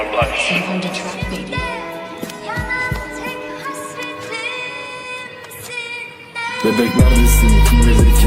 Yavaş. Save on the track, baby. Bebek neredesin? Kim bilir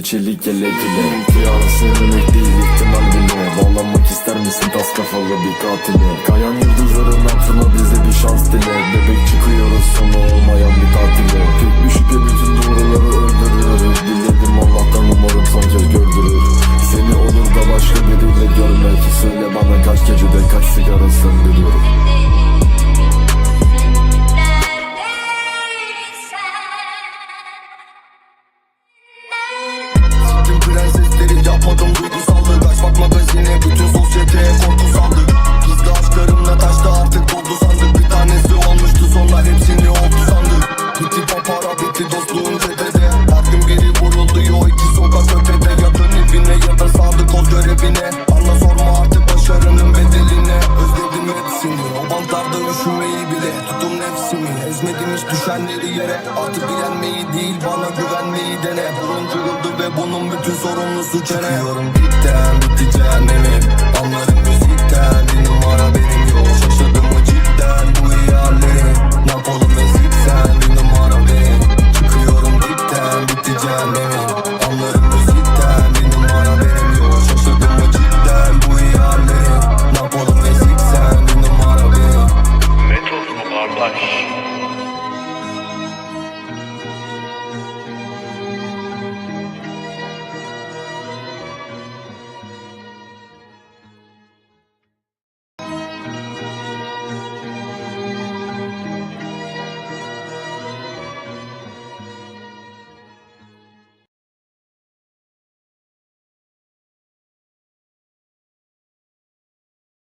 bir çelik yelek ile Yarısı demek değil ihtimal bile. Bağlanmak ister misin tas kafalı bir katile? Kayan yıldızların hatırına bize bir şans dile. Bebek çıkıyoruz sonu olmayan bir tatile. Tek bir şüphe bütün doğruları öldürür. Diledim Allah'tan umarım son gördürür. Seni olur da başka biriyle görmek. Söyle bana kaç gecede kaç sigara söndürüyorum She did it hiç düşenleri yere. Artık yenmeyi değil bana güvenmeyi dene. Burun kırıldı ve bunun bütün sorumlusu çene. Çıkıyorum dipten bitti cehennemi